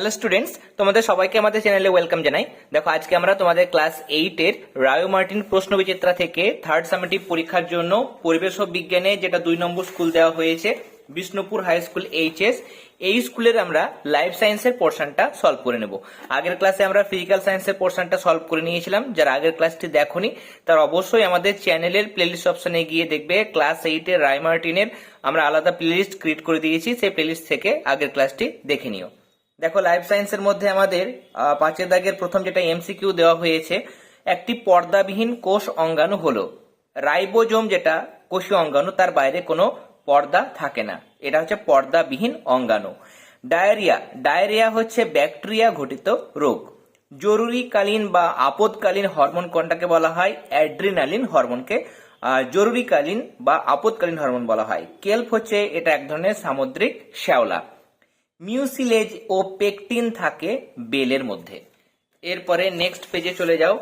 Hello students তোমাদের সবাইকে আমাদের চ্যানেলে ওয়েলকাম জানাই। দেখো, আজকে আমরা তোমাদের ক্লাস এইটের রায়ো মার্টিন প্রশ্ন বিচিত্রা থেকে থার্ড সামেটিভ পরীক্ষার জন্য পরিবেশ ও বিজ্ঞানে যেটা দুই নম্বর স্কুল দেওয়া হয়েছে, বিষ্ণুপুর হাই স্কুল এইচএস এই স্কুলের আমরা লাইফ সায়েন্সের পোর্শনটা সলভ করে নেব। আগের ক্লাসে আমরা ফিজিক্যাল সায়েন্সের পোর্শনটা সলভ করে নিয়েছিলাম। যারা আগের ক্লাসটি দেখোনি, তার অবশ্যই আমাদের চ্যানেলের প্লেলিস্ট অপশনে গিয়ে দেখবে ক্লাস এইটের রায় মার্টিনের আমরা আলাদা প্লেলিস্ট ক্রিয়েট করে দিয়েছি, সেই প্লেলিস্ট থেকে আগের ক্লাসটি দেখে নিও। দেখো লাইফ সায়েন্সের মধ্যে আমাদের পাঁচের দাগের প্রথম যেটা এমসিকিউ দেওয়া হয়েছে, একটি পর্দাবিহীন কোষ অঙ্গাণু হলো। রাইবোজোম যেটা, কোষীয় অঙ্গাণু, তার বাইরে কোনো পর্দা থাকে না। এটা হচ্ছে পর্দাবিহীন অঙ্গাণু। ডায়রিয়া ডায়রিয়া হচ্ছে ব্যাকটেরিয়া ঘটিত রোগ। জরুরিকালীন বা আপদকালীন হরমোন কোনটাকে বলা হয়? অ্যাড্রিনালিন হরমোনকে জরুরিকালীন বা আপদকালীন হরমোন বলা হয়। কেল্প হচ্ছে, এটা এক ধরনের সামুদ্রিক শ্যাওলা। মিউসিলেজ ও পেকটিন থাকে বেলের মধ্যে। এরপরে নেক্সট পেজে চলে যাও।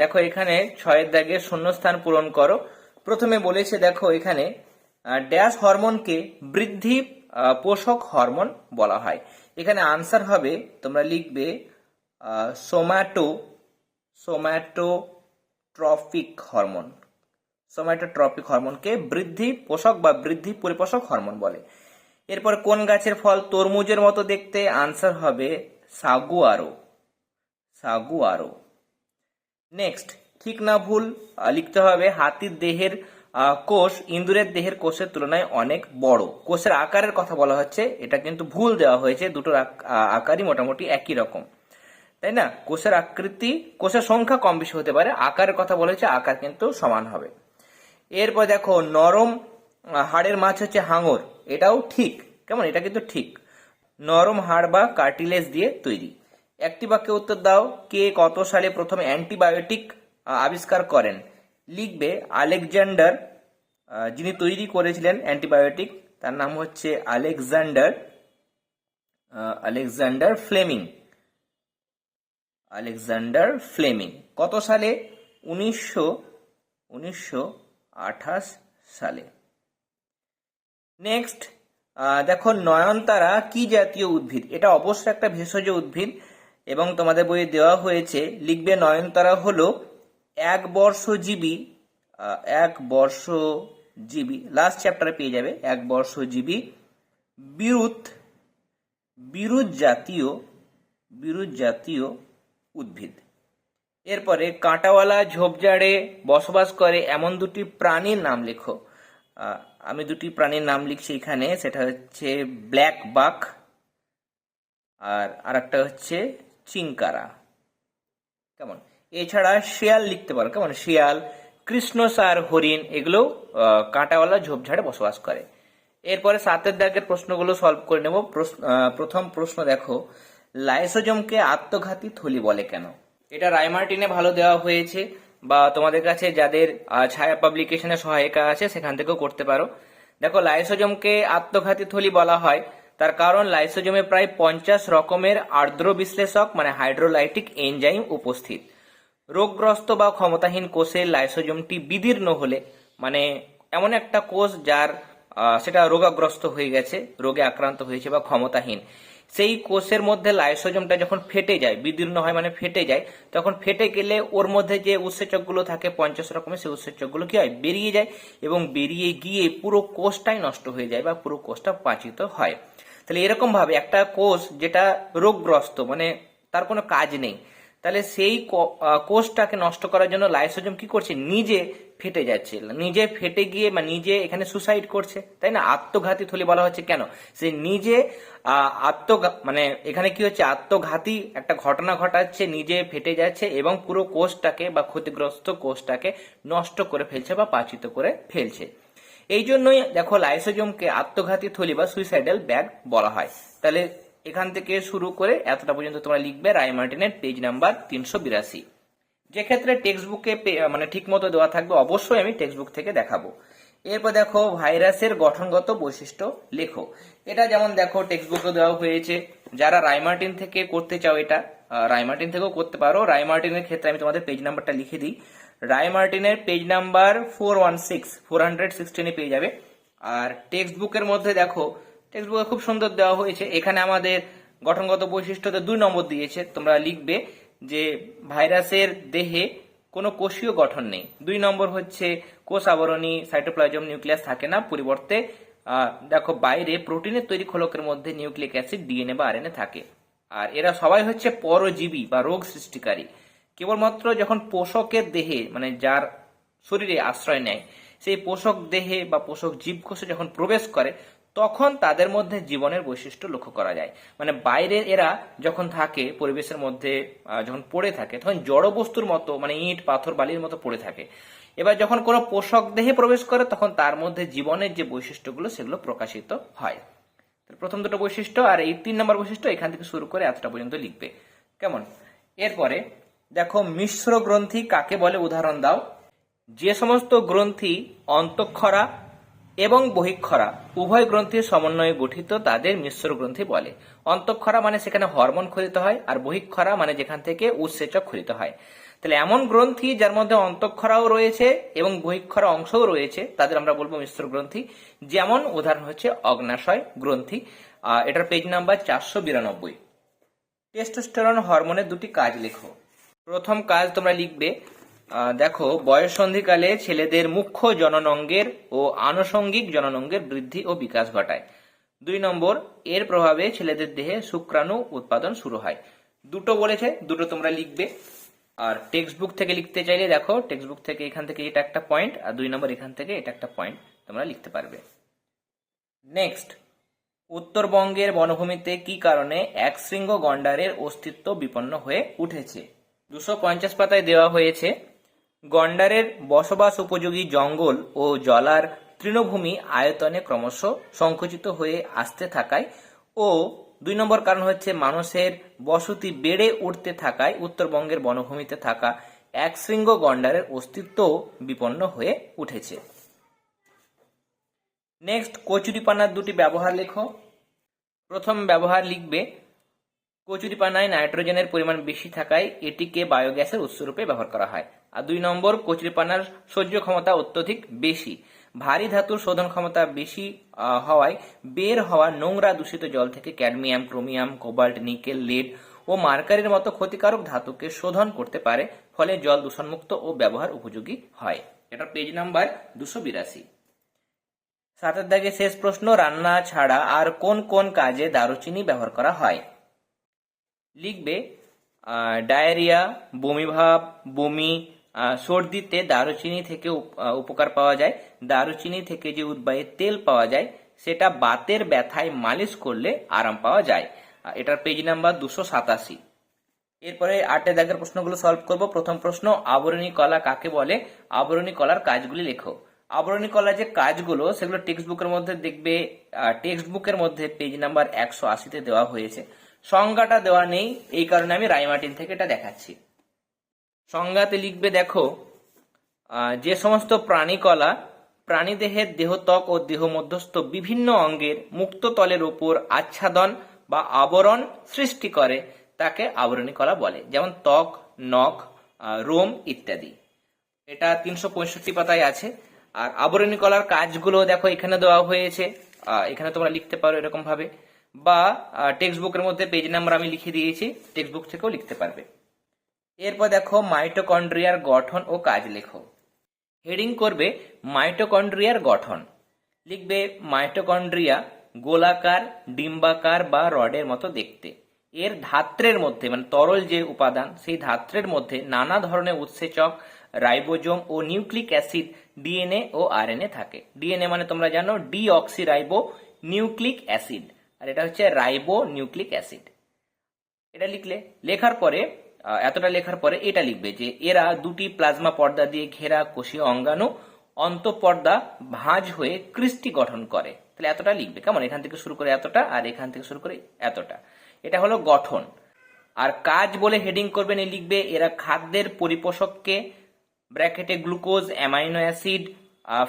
দেখো এখানে ছয়ের দাগে শূন্যস্থান পূরণ করো। প্রথমে বলেছে, দেখো এখানে ড্যাশ হরমোনকে বৃদ্ধি পোষক হরমোন বলা হয়। এখানে আনসার হবে, তোমরা লিখবে সোম্যাটো সোম্যাটোট্রফিক হরমোন সোম্যাটোট্রপিক হরমোনকে বৃদ্ধি, পোষক বা বৃদ্ধি পরিপোষক হরমোন বলে। এরপর কোন গাছের ফল তরমুজের মতো দেখতে? আনসার হবে সাগুয়ারো। সাগুয়ারো। নেক্সট ঠিক না ভুল লিখতে হবে হাতির দেহের কোষ ইঁদুরের দেহের কোষের তুলনায় অনেক বড়। কোষের আকারের কথা বলা হচ্ছে, এটা কিন্তু ভুল দেওয়া হয়েছে, দুটোর আকারই মোটামুটি একই রকম। তাই না? কোষের আকৃতি, কোষের সংখ্যা কম বেশি হতে পারে, আকারের কথা বলেছে আকার কিন্তু সমান হবে। এরপর দেখো, নরম হাড়ের মাছ হচ্ছে হাঙর। এটাও ঠিক। কেমন? এটা কিন্তু ঠিক। নরম হাড় বা কার্টিলেজ দিয়ে তৈরি। একটি বাক্যে উত্তর দাও, কে কত সালে প্রথম অ্যান্টিবায়োটিক আবিষ্কার করেন? লিখবে আলেকজান্ডার যিনি তৈরি করেছিলেন অ্যান্টিবায়োটিক, তার নাম হচ্ছে Alexander Alexander Fleming. Alexander Fleming. কত সালে? উনিশশো উনিশশো আঠাশ সালে। নেক্সট দেখো নয়নতারা কি জাতীয় উদ্ভিদ? এটা অবশ্যই একটা ভেষজ উদ্ভিদ এবং তোমাদের বইয়ে দেওয়া হয়েছে। লিখবে নয়নতারা হলো এক বর্ষজীবী এক বর্ষজীবী। লাস্ট চ্যাপ্টারে পেয়ে যাবে, এক বর্ষজীবী। বিরুৎ বিরুৎ জাতীয় বিরুৎ জাতীয় উদ্ভিদ। এরপরে কাঁটাওয়ালা ঝোপঝাড়ে বসবাস করে এমন দুটি প্রাণীর নাম লেখো। আমি দুটি প্রাণীর নাম লিখছি এখানে, সেটা হচ্ছে ব্ল্যাক বাক আর আরেকটা হচ্ছে চিংকারা। কেমন? এছাড়া শিয়াল লিখতে পারো, কেমন? শিয়াল, কৃষ্ণসার, হরিণ, এগুলো কাঁটাওয়ালা ঝোপঝাড়ে বসবাস করে। এরপরে সাতের দাগের প্রশ্নগুলো সলভ করে নেব। প্রথম প্রশ্ন দেখো, লাইসোজমকে আত্মঘাতী থলি বলে কেন? এটা রায়মার্টিনে ভালো দেওয়া হয়েছে। বা তোমাদের কাছে যাদের ছায়া পাবলিকেশনের সহায়িকা আছে, সেখান থেকেও করতে পারো। দেখো, লাইসোজমকে আত্মঘাতী থলি বলা হয়। তার কারণ, লাইসোজমে প্রায় পঞ্চাশ রকমের আর্দ্র বিশ্লেষক মানে হাইড্রোলাইটিক এনজাইম উপস্থিত। রোগগ্রস্ত বা ক্ষমতাহীন কোষের লাইসোজমটি বিদীর্ণ হলে মানে এমন একটা কোষ যার সেটা রোগাগ্রস্ত হয়ে গেছে, রোগে আক্রান্ত হয়েছে বা ক্ষমতাহীন। সেই কোষের মধ্যে লাইসোজমটা যখন ফেটে যায়, বিদীর্ণ হয় মানে ফেটে যায়, তখন ফেটে গেলে ওর মধ্যে যে উৎসেচকগুলো থাকে, পঞ্চাশ রকমের সেই উৎসেচকগুলো কি হয়? বেরিয়ে যায় এবং বেরিয়ে গিয়ে পুরো কোষটাই নষ্ট হয়ে যায় বা পুরো কোষটা পাচিত হয়। তাহলে এরকম ভাবে একটা কোষ যেটা রোগগ্রস্ত মানে তার কোনো কাজ নেই, তাহলে সেই কোষটাকে নষ্ট করার জন্য লাইসোজম কি করছে? নিজে ফেটে যাচ্ছে নিজে ফেটে গিয়ে বা নিজে এখানে সুসাইড করছে তাই না? আত্মঘাতী থলি বলা হচ্ছে কেন? সে নিজে আহ, মানে এখানে কি হচ্ছে? আত্মঘাতী একটা ঘটনা ঘটাচ্ছে নিজে ফেটে যাচ্ছে এবং পুরো কোষটাকে বা ক্ষতিগ্রস্ত কোষটাকে নষ্ট করে ফেলছে বা পাচিত করে ফেলছে। এই জন্যই দেখো লাইসোজোমকে আত্মঘাতী থলি বা সুইসাইডাল ব্যাগ বলা হয়। তাহলে এখান থেকে শুরু করে এতটা পর্যন্ত তোমরা লিখবে রায় মার্টিনের পেজ নাম্বার তিনশো বিরাশি। যে ক্ষেত্রে টেক্সট বুকে মানে ঠিক মতো দেওয়া থাকবে, অবশ্যই আমি টেক্সট বুক থেকে দেখাবো। এরপর দেখো, ভাইরাসের গঠনগত বৈশিষ্ট্য লেখো। এটা যেমন দেখো টেক্সট বুকে দেওয়া হয়েছে। যারা রাইমার্টিন থেকে করতে চাও এটা রাইমার্টিন থেকেও করতে পারো। রাইমার্টিনের ক্ষেত্রে আমি তোমাদের পেজ নাম্বারটা লিখে দিই। রায়মার্টিনের page number four one six four hundred সিক্সটিনে পেয়ে যাবে। আর টেক্সট বুকের মধ্যে দেখো টেক্সট বুকে খুব সুন্দর দেওয়া হয়েছে। এখানে আমাদের গঠনগত বৈশিষ্ট্যতে দুই নম্বর দিয়েছে, তোমরা লিখবে। যে ভাইরাসের দেহে কোনো কোষীয় গঠন নেই। দুই নম্বর হচ্ছে কোষ আবরণী সাইটোপ্লাজম নিউক্লিয়াস থাকে না, পরিবর্তে দেখো বাইরে প্রোটিনের তৈরি খোলকের মধ্যে নিউক্লিক অ্যাসিড, ডিএনএ বা আরএনএ থাকে। আর এরা সবাই হচ্ছে পরজীবী বা রোগ সৃষ্টিকারী। কেবলমাত্র যখন পোষকের দেহে মানে যার শরীরে আশ্রয় নেয়, সেই পোষক দেহে বা পোষক জীবকোষে যখন প্রবেশ করে তখন তাদের মধ্যে জীবনের বৈশিষ্ট্য লক্ষ্য করা যায়। মানে বাইরে এরা যখন থাকে, পরিবেশের মধ্যে যখন পড়ে থাকে, তখন জড় বস্তুর মতো মানে ইট, পাথর, বালির মতো পড়ে থাকে। এবার যখন কোনো পোষক দেহে প্রবেশ করে, তখন তার মধ্যে জীবনের যে বৈশিষ্ট্যগুলো, সেগুলো প্রকাশিত হয়। প্রথম দুটো বৈশিষ্ট্য আর এই তিন নম্বর বৈশিষ্ট্য এখান থেকে শুরু করে এতটা পর্যন্ত লিখবে। কেমন? এরপরে, দেখো, মিশ্র গ্রন্থি কাকে বলে? উদাহরণ দাও। যে সমস্ত গ্রন্থি অন্তঃক্ষরা এবং বহিক্ষরা, উভয় গ্রন্থির সমন্বয়ে গঠিত তাদের মিশ্র গ্রন্থি বলে। অন্তঃক্ষরা মানে সেখানে হরমোন খরিত হয়, আর বহিক্ষরা মানে যেখান থেকে উৎসেচক খরিত হয়। তাহলে এমন গ্রন্থি যার মধ্যে অন্তঃক্ষরাও রয়েছে এবং বহিক্ষরা অংশও রয়েছে, তাদের আমরা বলব মিশ্র গ্রন্থি। যেমন উদাহরণ হচ্ছে অগ্নাশয় গ্রন্থি এটার পেজ নাম্বার চারশো বিরানব্বই। টেস্টোস্টেরন হরমোনের দুটি কাজ লেখো। প্রথম কাজ তোমরা লিখবে আহ, বয়স সন্ধিকালে ছেলেদের মুখ্য জননঙ্গের ও আনুষঙ্গিক জননঙ্গের বৃদ্ধি ও বিকাশ ঘটায়। দুই নম্বর এর প্রভাবে ছেলেদের দেহে শুক্রাণু উৎপাদন শুরু হয়। দুটো বলেছে দুটো তোমরা লিখবে। আর টেক্সট বুক থেকে লিখতে চাইলে দেখো টেক্সট বুক থেকে এখান থেকে এটা একটা পয়েন্ট আর দুই নম্বর এখান থেকে এটা একটা পয়েন্ট তোমরা লিখতে পারবে। নেক্সট উত্তরবঙ্গের বনভূমিতে কি কারণে এক শৃঙ্গ গন্ডারের অস্তিত্ব বিপন্ন হয়ে উঠেছে? দুশো পঞ্চাশ পাতায় দেওয়া হয়েছে গন্ডারের বসবাস উপযোগী জঙ্গল ও জলার তৃণভূমি আয়তনে ক্রমশ সংকুচিত হয়ে আসতে থাকায় ও দুই নম্বর কারণ হচ্ছে মানুষের বসতি বেড়ে উঠতে থাকায় উত্তরবঙ্গের বনভূমিতে থাকা এক শৃঙ্গ গন্ডারের অস্তিত্ব বিপন্ন হয়ে উঠেছে। নেক্সট কচুরিপানার দুটি ব্যবহার লেখো। প্রথম ব্যবহার লিখবে কচুরিপানায় নাইট্রোজেনের পরিমাণ বেশি থাকায় এটিকে বায়োগ্যাসের উৎসরূপে ব্যবহার করা হয়। আর দুই নম্বর, কচুরিপানার সহ্য ক্ষমতা অত্যধিক বেশি। ভারী ধাতুর শোধন ক্ষমতা বেশি হওয়ায় বের হওয়া নোংরা দূষিত জল থেকে cadmium, chromium, cobalt, nickel, lead ও মার্কারির মতো ক্ষতিকারক ধাতুকে শোধন করতে পারে, ফলে জল দূষণমুক্ত ও ব্যবহার উপযোগী হয়। এটা পেজ নাম্বার দুশো বিরাশি। সাতের দাগে শেষ প্রশ্ন, রান্না ছাড়া আর কোন কোন কাজে দারুচিনি ব্যবহার করা হয়? লিখবে ডায়রিয়া, বমিভাব, বমি সর্দিতে দারুচিনি থেকে উপকার পাওয়া যায়। দারুচিনি থেকে যে উদ্বায়ী তেল পাওয়া যায়, সেটা বাতের ব্যথায় মালিশ করলে আরাম পাওয়া যায়। এটার পেজ নাম্বার দুশো সাতাশি। এরপরে আটের দাগের প্রশ্নগুলো সলভ করব। প্রথম প্রশ্ন, আবরণী কলা কাকে বলে? আবরণী কলার কাজগুলি লেখো। আবরণী কলার যে কাজগুলো, সেগুলো টেক্সট বুকের মধ্যে দেখবে টেক্সট বুকের মধ্যে পেজ নাম্বার একশো আশিতে দেওয়া হয়েছে। সংজ্ঞাটা দেওয়া নেই, এই কারণে আমি রাইমার্টিন থেকে এটা দেখাচ্ছি। সংজ্ঞাতে লিখবে, দেখো যে সমস্ত প্রাণীকলা, প্রাণীদেহের দেহত্বক ও দেহ মধ্যস্থ বিভিন্ন অঙ্গের মুক্ত তলের উপর আচ্ছাদন বা আবরণ সৃষ্টি করে, তাকে আবরণী কলা বলে, যেমন ত্বক, নখ রোম ইত্যাদি। এটা তিনশো পঁয়ষট্টি পাতায় আছে। আর আবরণী কলার কাজগুলো দেখো, এখানে দেওয়া হয়েছে। এখানে তোমরা লিখতে পারো এরকম ভাবে বা টেক্সট বুকের মধ্যে পেজ নাম্বার আমি লিখে দিয়েছি টেক্সট বুক থেকেও লিখতে পারবে। এরপর দেখো মাইটোকন্ড্রিয়ার গঠন ও কাজ লেখো। হেডিং করবে মাইটোকন্ড্রিয়ার গঠন। লিখবে মাইটোকন্ড্রিয়া গোলাকার, ডিম্বাকার বা রডের মতো দেখতে। এর ধাত্রের মধ্যে মানে তরল যে উপাদান, সেই ধাত্রের মধ্যে নানা ধরনের উৎসেচক, রাইবোজোম ও নিউক্লিক অ্যাসিড ডিএনএ ও আরএনএ থাকে। ডিএনএ মানে তোমরা জানো ডিঅক্সি রাইবো নিউক্লিক অ্যাসিড। আর এটা হচ্ছে রাইবো নিউক্লিক অ্যাসিড। এটা লিখলে, লেখার পরে এতটা লেখার পরে এটা লিখবে যে এরা দুটি প্লাজমা পর্দা দিয়ে ঘেরা কোষীয় অঙ্গাণু অন্তঃপর্দা ভাঁজ হয়ে কৃষ্টি গঠন করে। তাহলে এতটা লিখবে। কেমন? এখান থেকে শুরু করে এতটা আর এখান থেকে শুরু করে এতটা। এটা হলো গঠন। আর কাজ বলে হেডিং করবেন লিখবে, এরা খাদ্যের পরিপোষককে, ব্র্যাকেটে glucose, amino acid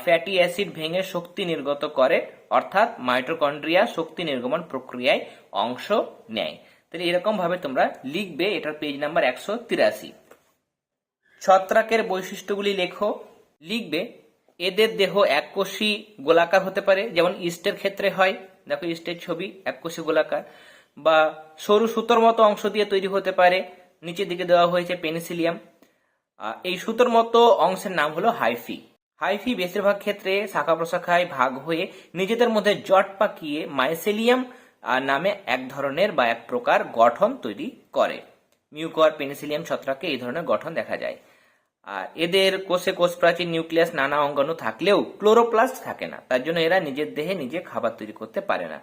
fatty acid ভেঙে শক্তি নির্গত করে, অর্থাৎ মাইটোকন্ড্রিয়া শক্তি নির্গমন প্রক্রিয়ায় অংশ নেয়। তাহলে এরকম ভাবে তোমরা লিখবে, এটার পেজ নাম্বার একশো তিরাশি। ছত্রাকের বৈশিষ্ট্যগুলি লেখো, লিখবে, এদের দেহ এককোষী গোলাকার হতে পারে, যেমন ইস্টের ক্ষেত্রে হয়, দেখো ইস্টের ছবি, এককোষী গোলাকার, বা সরু সুতোর মতো অংশ দিয়ে তৈরি হতে পারে, নিচের দিকে দেওয়া হয়েছে পেনিসিলিয়াম এই সুতোর মতো অংশের নাম হলো হাইফি হাইফি বেশিরভাগ ক্ষেত্রে শাখা প্রশাখায় ভাগ হয়ে নিজেদের মধ্যে জট পাকিয়ে মাইসেলিয়াম নামে এক ধরনের বা এক প্রকার গঠন তৈরি করে। মিউকর পেনিসিলিয়াম ছত্রাকে এই ধরনের গঠন দেখা যায়। আর এদের কোষে কোষ প্রাচীর নিউক্লিয়াস নানা অঙ্গাণু থাকলেও ক্লোরোপ্লাস্ট থাকে না। তার জন্য এরা নিজের দেহে নিজে খাবার তৈরি করতে পারে না।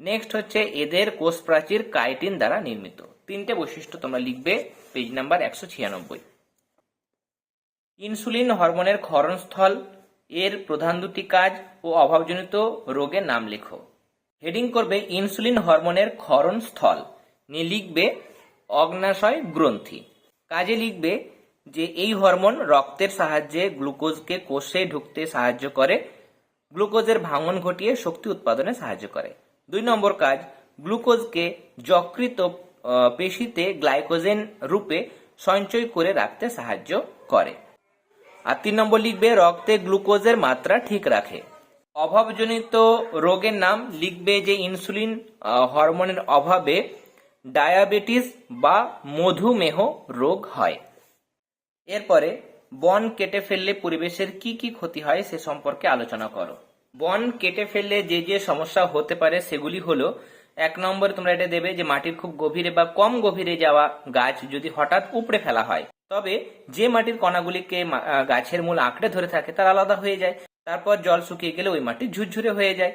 নেক্সট হচ্ছে এদের কোষ প্রাচীর কাইটিন দ্বারা নির্মিত। তিনটে বৈশিষ্ট্য তোমরা লিখবে পেজ নাম্বার একশো ছিয়ানব্বই। ইনসুলিন হরমোনের ক্ষরণস্থল, এর প্রধান দুটি কাজ ও অভাবজনিত রোগের নাম লেখো। হেডিং করবে ইনসুলিন হরমোনের ক্ষরণস্থল। নিয়ে লিখবে অগ্নাশয় গ্রন্থি। কাজে লিখবে যে এই হরমোন রক্তের সাহায্যে গ্লুকোজকে কোষে ঢুকতে সাহায্য করে, গ্লুকোজের ভাঙন ঘটিয়ে শক্তি উৎপাদনে সাহায্য করে। দুই নম্বর কাজ, গ্লুকোজকে যকৃত পেশিতে গ্লাইকোজেন রূপে সঞ্চয় করে রাখতে সাহায্য করে। আর তিন নম্বর লিখবে রক্তে গ্লুকোজের মাত্রা ঠিক রাখে। অভাবজনিত রোগের নাম লিখবে যে ইনসুলিন হরমোনের অভাবে ডায়াবেটিস বা মধুমেহ রোগ হয়। এরপরে, বন কেটে ফেললে পরিবেশের কি কি ক্ষতি হয় সে সম্পর্কে আলোচনা করো। বন কেটে ফেললে যে যে সমস্যা হতে পারে সেগুলি হলো, এক নম্বরে তোমরা এটা দেবে যে মাটির খুব গভীরে বা কম গভীরে যাওয়া গাছ যদি হঠাৎ উপড়ে ফেলা হয় তবে যে মাটির কণাগুলিকে গাছের মূল আঁকড়ে ধরে থাকে তার আলাদা হয়ে যায়। তারপর জল শুকিয়ে গেলে ওই মাটি ঝুরঝুরে হয়ে যায়।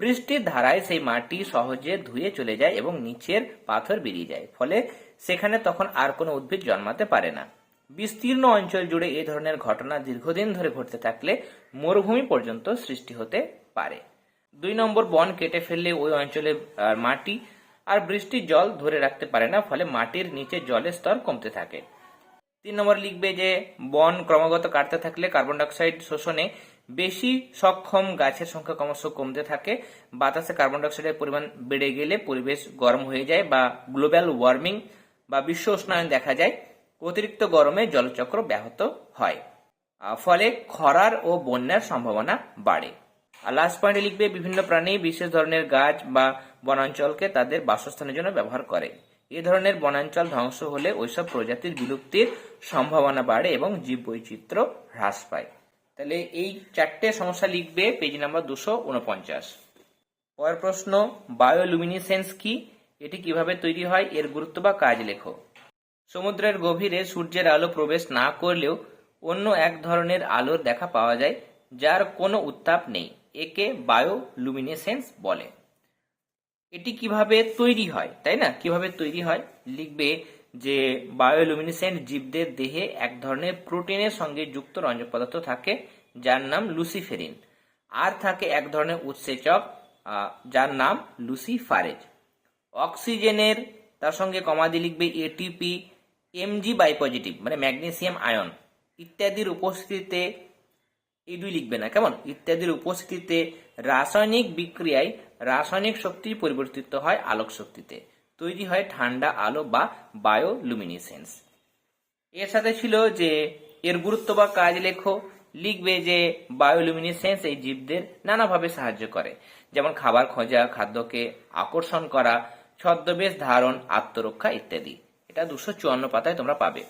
বৃষ্টির ধারায় সেই মাটি সহজে ধুয়ে চলে যায় এবং নিচের পাথর বেরিয়ে যায়। ফলে সেখানে তখন আর কোনো উদ্ভিদ জন্মাতে পারে না। বিস্তীর্ণ অঞ্চল জুড়ে এই ধরনের ঘটনা দীর্ঘদিন ধরে ঘটতে থাকলে মরুভূমি পর্যন্ত সৃষ্টি হতে পারে। দুই নম্বর বন কেটে ফেললে ওই অঞ্চলে মাটি আর বৃষ্টির জল ধরে রাখতে পারে না, ফলে মাটির নিচে জলের স্তর কমতে থাকে। তিন নম্বর লিখবে যে, বন ক্রমাগত কাটতে থাকলে কার্বন ডাইঅক্সাইড শোষণে বেশি সক্ষম, গাছের সংখ্যা ক্রমশ কমতে থাকে, বাতাসে কার্বন ডাইঅক্সাইডের পরিমাণ বেড়ে গেলে পরিবেশ গরম হয়ে যায় বা গ্লোবাল ওয়ার্মিং বা বিশ্ব উষ্ণায়ন দেখা যায়, অতিরিক্ত গরমে জলচক্র ব্যাহত হয়। ফলে খরার ও বন্যার সম্ভাবনা বাড়ে। আর লাস্ট পয়েন্টে লিখবে, বিভিন্ন প্রাণী বিশেষ ধরনের গাছ বা বনাঞ্চলকে তাদের বাসস্থানের জন্য ব্যবহার করে। এ ধরনের বনাঞ্চল ধ্বংস হলে ওইসব প্রজাতির বিলুপ্তির সম্ভাবনা বাড়ে এবং জীববৈচিত্র্য হ্রাস পায়। তাহলে এই চারটে সমস্যা লিখবে পেজ নাম্বার দুশো উনপঞ্চাশ। পরের প্রশ্ন, বায়োলুমিনিসেন্স কি? এটি কীভাবে তৈরি হয়? এর গুরুত্ব বা কাজ লেখো। সমুদ্রের গভীরে সূর্যের আলো প্রবেশ না করলেও অন্য এক ধরনের আলোর দেখা পাওয়া যায়, যার কোনো উত্তাপ নেই, একে বায়োলুমিনেসেন্স বলে। এটি কীভাবে তৈরি হয়, তাই না? কীভাবে তৈরি হয়? লিখবে যে বায়োলুমিনিসেন্ট জীবদের দেহে এক ধরনের প্রোটিনের সঙ্গে যুক্ত রঞ্জক পদার্থ থাকে, যার নাম লুসিফেরিন। আর থাকে এক ধরনের উৎসেচক যার নাম লুসিফারেজ। অক্সিজেনের, তার সঙ্গে কমাদি লিখবে এটিপি এমজি বাই পজিটিভ মানে ম্যাগনেসিয়াম আয়ন। ইত্যাদির উপস্থিতিতে এই দুই লিখবে না, কেমন? ইত্যাদির উপস্থিতিতে রাসায়নিক বিক্রিয়ায় রাসায়নিক শক্তি পরিবর্তিত হয় আলোক শক্তিতে, তৈরি হয় ঠান্ডা আলো বা বায়োলুমিনেসেন্স। এর সাথে ছিল যে, এর গুরুত্ব বা কাজ লেখো, লিখবে যে বায়োলুমিনেসেন্স এই জীবদের নানাভাবে সাহায্য করে। যেমন খাবার খোঁজা, খাদ্যকে আকর্ষণ করা, ছদ্মবেশ ধারণ, আত্মরক্ষা ইত্যাদি। এটা দুশো চুয়ান্ন পাতায় তোমরা পাবে।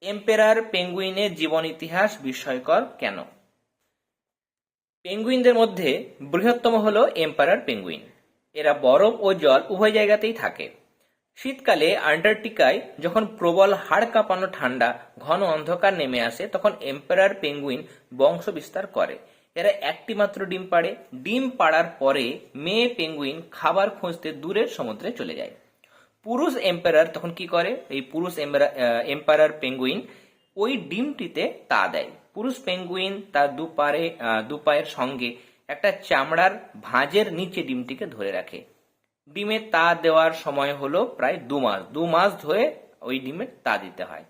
এম্পেরার পেঙ্গুইনের জীবন ইতিহাস বিস্ময়কর কেন? পেঙ্গুইনদের মধ্যে বৃহত্তম হল এম্পারার পেঙ্গুইন। এরা বরফ ও জল উভয় জায়গাতেই থাকে। শীতকালে আন্টার্কটিকায় যখন প্রবল হাড় কাঁপানো ঠান্ডা, ঘন অন্ধকার নেমে আসে, তখন এম্পারার পেঙ্গুইন বংশ বিস্তার করে। এরা একটি মাত্র ডিম পাড়ে। ডিম পাড়ার পরে মেয়ে পেঙ্গুইন খাবার খুঁজতে দূরের সমুদ্রে চলে যায়। পুরুষ এম্পায়ার তখন কি করে? এই পুরুষ এম্পায়ার পেঙ্গুইন ওই ডিমটিতে তা দেয়। পুরুষ পেঙ্গুইন তার দুপারে দুপায়ের সঙ্গে একটা চামড়ার ভাঁজের নিচে ডিমটিকে ধরে রাখে। ডিমে তা দেওয়ার সময় হলো প্রায় দু মাস। দু মাস ধরে ওই ডিমে তা দিতে হয়।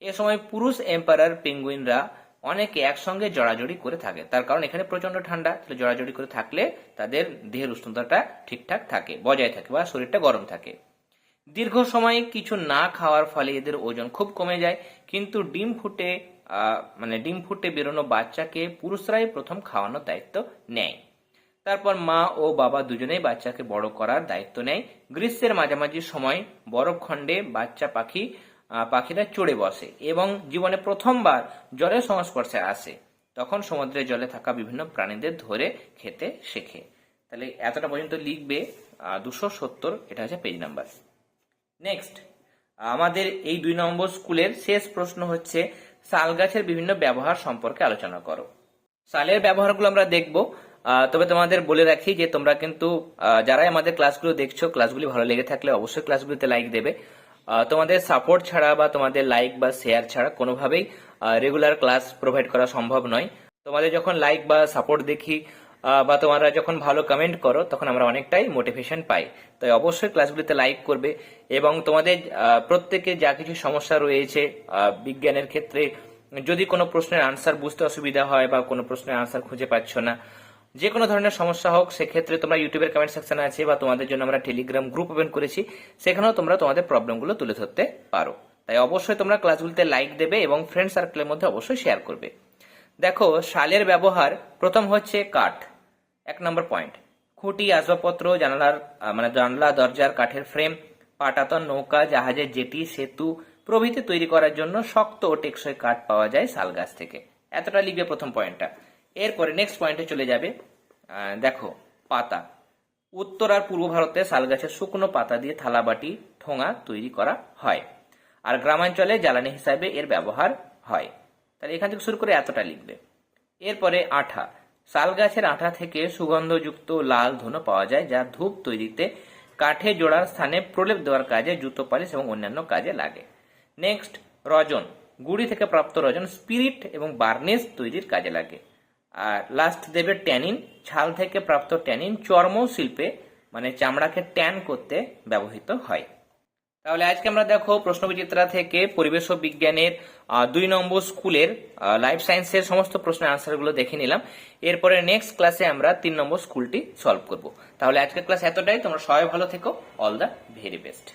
এ সময় পুরুষ এম্পায়ার পেঙ্গুইনরা অনেকে একসঙ্গে জড়াজড়ি করে থাকে। তার কারণ এখানে প্রচণ্ড ঠান্ডা, তাহলে জড়াজড়ি করে থাকলে তাদের দেহের উষ্ণতাটা ঠিকঠাক থাকে, বজায় থাকে বা শরীরটা গরম থাকে। দীর্ঘ সময় কিছু না খাওয়ার ফলে এদের ওজন খুব কমে যায়। কিন্তু ডিম ফুটে মানে ডিম ফুটে বেরোনো বাচ্চাকে পুরুষরাই প্রথম খাওয়ানোর দায়িত্ব নেয়। তারপর মা ও বাবা দুজনেই বাচ্চাকে বড় করার দায়িত্ব নেয়। গ্রীষ্মের মাঝামাঝি সময় বরফখণ্ডে বাচ্চা পাখি পাখিরা চড়ে বসে এবং জীবনে প্রথমবার জলের সংস্পর্শে আসে। তখন সমুদ্রের জলে থাকা বিভিন্ন প্রাণীদের ধরে খেতে শেখে। তাহলে এতটা পর্যন্ত লিখবে দুশো সত্তর, এটা হচ্ছে পেজ নাম্বার নেক্সট আমাদের এই দুই নম্বর স্কুলের শেষ প্রশ্ন হচ্ছে শাল গাছের বিভিন্ন ব্যবহার সম্পর্কে আলোচনা করো। শালের ব্যবহারগুলো আমরা দেখব। তবে তোমাদের বলে রাখি যে তোমরা কিন্তু যারাই আমাদের ক্লাসগুলো দেখছ, ক্লাসগুলি ভালো লেগে থাকলে অবশ্যই ক্লাসগুলিতে লাইক দেবে। তোমাদের সাপোর্ট ছাড়া বা তোমাদের লাইক বা শেয়ার ছাড়া কোনোভাবেই রেগুলার ক্লাস প্রোভাইড করা সম্ভব নয়। তোমাদের যখন লাইক বা সাপোর্ট দেখি বা তোমরা যখন ভালো কমেন্ট করো, তখন আমরা অনেকটাই মোটিভেশন পাই। তাই অবশ্যই ক্লাসগুলিতে লাইক করবে এবং তোমাদের প্রত্যেকে যা কিছু সমস্যা রয়েছে বিজ্ঞানের ক্ষেত্রে, যদি কোনো প্রশ্নের আনসার বুঝতে অসুবিধা হয় বা কোনো প্রশ্নের আনসার খুঁজে পাচ্ছ না যে কোনো ধরনের সমস্যা হোক, সেক্ষেত্রে তোমরা ইউটিউবের কমেন্ট সেকশনে আছে বা তোমাদের জন্য আমরা টেলিগ্রাম গ্রুপ ওপেন করেছি, সেখানেও তোমরা তোমাদের প্রবলেমগুলো তুলে ধরতে পারো। তাই অবশ্যই তোমরা ক্লাসগুলিতে লাইক দেবে এবং ফ্রেন্ড সার্কেলের মধ্যে অবশ্যই শেয়ার করবে। দেখো শালের ব্যবহার প্রথম হচ্ছে কাঠ। এক নম্বর পয়েন্ট খুঁটি, আসবাবপত্র, জানালার মানে জানলা, দরজার কাঠের ফ্রেম পাটাতন নৌকা, জাহাজের জেটি, সেতু প্রভৃতি তৈরি করার জন্য শক্ত ও টেকসই কাঠ পাওয়া যায় শাল গাছ থেকে। এতটা লিখবে প্রথম পয়েন্টটা এরপরে নেক্সট পয়েন্টে চলে যাবে দেখো, পাতা। উত্তর আর পূর্ব ভারতে শাল গাছের শুকনো পাতা দিয়ে থালাবাটি ঠোঙা তৈরি করা হয়। আর গ্রামাঞ্চলে জ্বালানি হিসাবে এর ব্যবহার হয়। তাহলে এখান থেকে শুরু করে এতটা লিখবে। এরপরে আঠা। শাল গাছের আঠা থেকে সুগন্ধযুক্ত লাল ধুনো পাওয়া যায়, যা ধূপ তৈরিতে কাঠে জোড়ার স্থানে প্রলেপ দেওয়ার কাজে জুতো পালিশ এবং অন্যান্য কাজে লাগে। নেক্সট, রজন। গুড়ি থেকে প্রাপ্ত রজন স্পিরিট এবং বার্নিশ তৈরির কাজে লাগে। আর লাস্ট দেবে ট্যানিন। ছাল থেকে প্রাপ্ত ট্যানিন চর্ম শিল্পে মানে চামড়াকে ট্যান করতে ব্যবহৃত হয়। তাহলে আজকে আমরা দেখো প্রশ্ন বিচিত্রা থেকে পরিবেশ ও বিজ্ঞানের দুই নম্বর স্কুলের লাইফ সায়েন্সের সমস্ত প্রশ্নের আনসারগুলো দেখে নিলাম। এরপরে নেক্সট ক্লাসে আমরা তিন নম্বর স্কুলটি সলভ করব। তাহলে আজকের ক্লাস এতটাই, তোমরা সবাই ভালো থেকো। All the very best